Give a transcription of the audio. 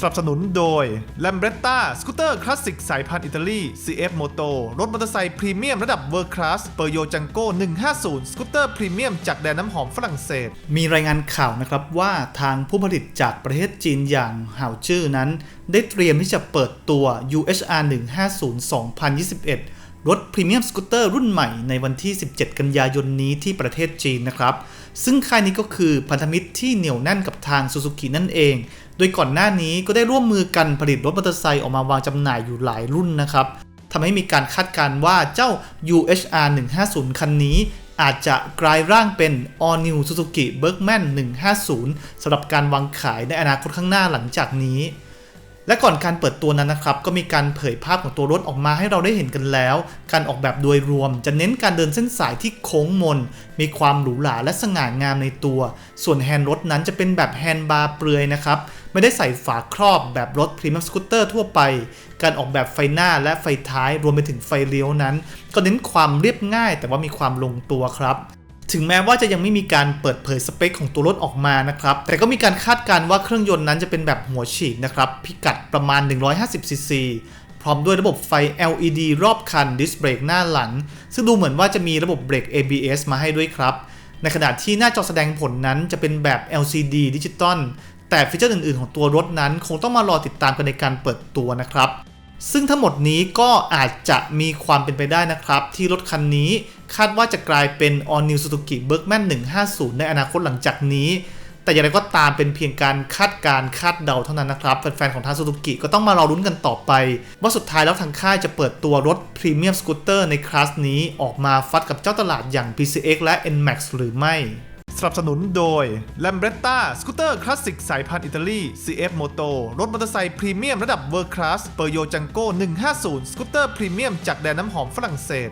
สนับสนุนโดย l a m b r e t t a สกูตเตอร์คลาสสิกสายพันธุ์อิตาลี CF Moto รถมอเตอร์ไซค์พรีเมียมระดับเวอร์คลาสเปอร์โยจังโก้150 สกูตเตอร์พรีเมียมจากแดนน้ำหอมฝรั่งเศส มีรายงานข่าวนะครับว่าทางผู้ผลิตจากประเทศจีนอย่างห่าวจื้อนั้น ได้เตรียมที่จะเปิดตัว UHR 150 2021 รถพรีเมียมสกูตเตอร์รุ่นใหม่ในวันที่ 17 กันยายนนี้ที่ประเทศจีนนะครับ ซึ่งค่ายนี้ก็คือพันธมิตรที่เหนียวแน่นกับทางซูซูกินั่นเอง โดยก่อนหน้านี้ก็ได้ร่วมมือกันผลิตรถมอเตอร์ไซค์ออกมาวางจำหน่ายอยู่หลายรุ่นนะครับทำให้มีการคาดการณ์ว่าเจ้า UHR 150 คันนี้ อาจจะกลายร่างเป็น All New Suzuki Bergman 150สำหรับการวางขายในอนาคตข้างหน้าหลังจากนี้ และก่อนการเปิดตัวนั้นนะครับ ก็มีการเผยภาพของตัวรถออกมาให้เราได้เห็นกันแล้ว การออกแบบโดยรวม จะเน้นการเดินเส้นสายที่โค้งมน มีความหรูหราและสง่างามในตัว ส่วนแฮนด์รถนั้นจะเป็นแบบแฮนด์บาร์เปลือยนะครับ ไม่ได้ใส่ฝาครอบแบบรถพรีเมียมสกูตเตอร์ทั่วไป การออกแบบไฟหน้าและไฟท้ายรวมไปถึงไฟเลี้ยวนั้น ก็เน้นความเรียบง่าย แต่ว่ามีความลงตัวครับ ถึงแม้ว่าจะยังไม่มีการเปิดเผยสเปคของตัวรถออกมานะครับ แต่ก็มีการคาดการณ์ว่าเครื่องยนต์นั้นจะเป็นแบบหัวฉีดนะครับ พิกัดประมาณ 150 ซีซีพร้อมด้วยระบบไฟ LED รอบคันดิสเบรกหน้าหลัง ซึ่งดูเหมือนว่าจะมีระบบเบรก ABS มาให้ด้วยครับ ในขณะที่หน้าจอแสดงผลนั้นจะเป็นแบบ LCD ดิจิตอลแต่ฟีเจอร์อื่น ๆ ของตัวรถนั้น คงต้องมารอติดตามกันในการเปิดตัวนะครับ ซึ่งทั้งหมดนี้ก็อาจจะมีความเป็นไปได้นะครับ ที่รถคันนี้ คาดว่าจะกลายเป็น All New Suzuki Bergman 150 ในอนาคตหลังจากนี้ แต่อย่างไรก็ตามเป็นเพียงการคาดการคาดเดาเท่านั้นนะครับ แฟนๆ ของทาง Suzuki ก็ต้องมารอรุ้นกันต่อไป ว่าสุดท้ายแล้วทางค่ายจะเปิดตัวรถพรีเมียมสกูตเตอร์ในคลาสนี้ออกมาฟัดกับเจ้าตลาดอย่าง PCX และ NMAX หรือไม่สนับสนุนโดย l a m b r e t t a สกูตเตอร์คลาสสิกสายพันธุ์อิตาลี CF Moto รถมอเตอร์ไซค์พรีเมียมระดับเวอร์คลาสเปอร์โยจังโก้150 สกูตเตอร์พรีเมียมจากแดนน้ำหอมฝรั่งเศส